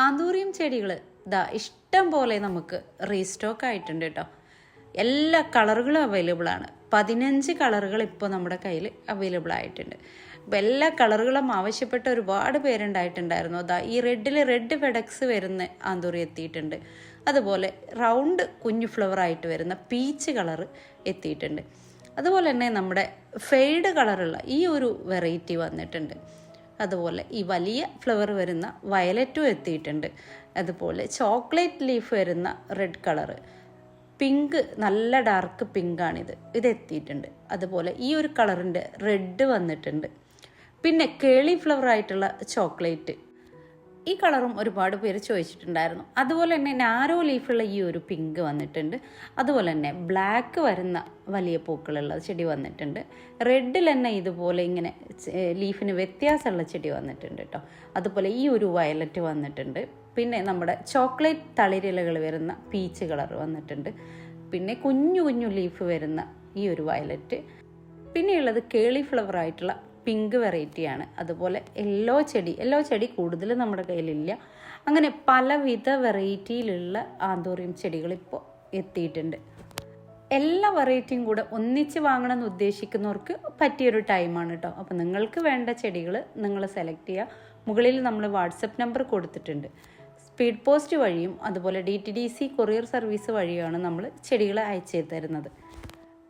Anthurium ചെടികൾ ഇതാ ഇഷ്ടം പോലെ നമുക്ക് റീസ്റ്റോക്ക് ആയിട്ടുണ്ട് കേട്ടോ. എല്ലാ കളറുകളും അവൈലബിൾ ആണ്. പതിനഞ്ച് കളറുകൾ ഇപ്പോൾ നമ്മുടെ കയ്യിൽ അവൈലബിൾ ആയിട്ടുണ്ട്. അപ്പോൾ എല്ലാ കളറുകളും ആവശ്യപ്പെട്ട ഒരുപാട് പേരുണ്ടായിട്ടുണ്ടായിരുന്നു. അതാ ഈ റെഡിൽ റെഡ് ഫെഡക്സ് വരുന്ന ആന്തൂറി എത്തിയിട്ടുണ്ട്. അതുപോലെ റൗണ്ട് കുഞ്ഞു ഫ്ലവർ ആയിട്ട് വരുന്ന പീച്ച് കളറ് എത്തിയിട്ടുണ്ട്. അതുപോലെ തന്നെ നമ്മുടെ ഫെയ്ഡ് കളറുള്ള ഈ ഒരു വെറൈറ്റി വന്നിട്ടുണ്ട്. അതുപോലെ ഈ വലിയ ഫ്ലവർ വരുന്ന വയലറ്റും എത്തിയിട്ടുണ്ട്. അതുപോലെ ചോക്ലേറ്റ് ലീഫ് വരുന്ന റെഡ് കളറ് പിങ്ക് നല്ല ഡാർക്ക് പിങ്കാണിത് ഇത് എത്തിയിട്ടുണ്ട്. അതുപോലെ ഈ ഒരു കളറിന്റെ റെഡ് വന്നിട്ടുണ്ട്. പിന്നെ കേളി ഫ്ലവർ ആയിട്ടുള്ള ചോക്ലേറ്റ് ഈ കളറും ഒരുപാട് പേര് ചോദിച്ചിട്ടുണ്ടായിരുന്നു. അതുപോലെ തന്നെ നാരോ ലീഫുള്ള ഈ ഒരു പിങ്ക് വന്നിട്ടുണ്ട്. അതുപോലെ തന്നെ ബ്ലാക്ക് വരുന്ന വലിയ പൂക്കളുള്ള ചെടി വന്നിട്ടുണ്ട്. റെഡിൽ തന്നെ ഇതുപോലെ ഇങ്ങനെ ലീഫിന് വ്യത്യാസമുള്ള ചെടി വന്നിട്ടുണ്ട് കേട്ടോ. അതുപോലെ ഈ ഒരു വയലറ്റ് വന്നിട്ടുണ്ട്. പിന്നെ നമ്മുടെ ചോക്ലേറ്റ് തളിരിലകൾ വരുന്ന പീച്ച് കളർ വന്നിട്ടുണ്ട്. പിന്നെ കുഞ്ഞു കുഞ്ഞു ലീഫ് വരുന്ന ഈ ഒരു വയലറ്റ്. പിന്നെയുള്ളത് കേളി ഫ്ലവർ ആയിട്ടുള്ള പിങ്ക് വെറൈറ്റിയാണ് അതുപോലെ യെല്ലോ ചെടി യെല്ലോ ചെടി കൂടുതൽ നമ്മുടെ കയ്യിലില്ല. അങ്ങനെ പലവിധ വെറൈറ്റിയിലുള്ള ആന്തോറിയം ചെടികൾ ഇപ്പോൾ എത്തിയിട്ടുണ്ട്. എല്ലാ വെറൈറ്റിയും കൂടെ ഒന്നിച്ച് വാങ്ങണം എന്ന് ഉദ്ദേശിക്കുന്നവർക്ക് പറ്റിയൊരു ടൈമാണ് കേട്ടോ അപ്പോൾ നിങ്ങൾക്ക് വേണ്ട ചെടികൾ നിങ്ങൾ സെലക്ട് ചെയ്യുക മുകളിൽ നമ്മൾ വാട്സപ്പ് നമ്പർ കൊടുത്തിട്ടുണ്ട്. സ്പീഡ് പോസ്റ്റ് വഴിയും അതുപോലെ D T D C courier service വഴിയുമാണ് നമ്മൾ ചെടികൾ അയച്ചു തരുന്നത്.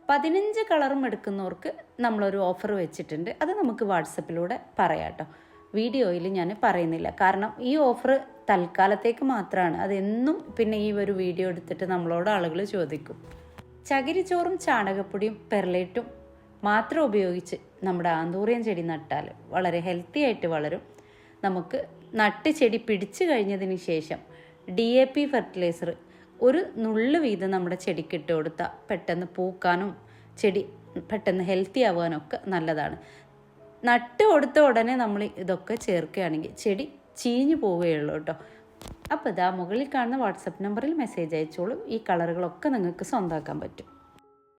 പതിനഞ്ച് കളറും എടുക്കുന്നവർക്ക് നമ്മളൊരു ഓഫർ വെച്ചിട്ടുണ്ട്. അത് നമുക്ക് വാട്സപ്പിലൂടെ പറയാം കേട്ടോ വീഡിയോയിൽ ഞാൻ പറയുന്നില്ല. കാരണം ഈ ഓഫർ തൽക്കാലത്തേക്ക് മാത്രമാണ് അതെന്നും പിന്നെ ഈ ഒരു വീഡിയോ എടുത്തിട്ട് നമ്മളോട് ആളുകൾ ചോദിക്കും. ചകിരിച്ചോറും ചാണകപ്പൊടിയും പെർലേറ്റും മാത്രം ഉപയോഗിച്ച് നമ്മുടെ ആന്തൂറിയൻ ചെടി നട്ടാൽ വളരെ ഹെൽത്തി ആയിട്ട് വളരും. നമുക്ക് നട്ട് ചെടി പിടിച്ചു കഴിഞ്ഞതിന് ശേഷം ഡി എ പി ഫെർട്ടിലൈസർ ഒരു നുള്ളു വീതം നമ്മുടെ ചെടിക്ക് ഇട്ട് കൊടുത്താൽ പെട്ടെന്ന് പൂക്കാനും ചെടി പെട്ടെന്ന് ഹെൽത്തി ആവാനും ഒക്കെ നല്ലതാണ്. നട്ട് കൊടുത്ത ഉടനെ നമ്മൾ ഇതൊക്കെ ചേർക്കുകയാണെങ്കിൽ ചെടി ചീഞ്ഞു പോവുകയുള്ളൂ കേട്ടോ. അപ്പോൾ ഇതാ മുകളിൽ കാണുന്ന വാട്സപ്പ് നമ്പറിൽ മെസ്സേജ് അയച്ചോളൂ. ഈ കളറുകളൊക്കെ നിങ്ങൾക്ക് സ്വന്തമാക്കാൻ പറ്റും.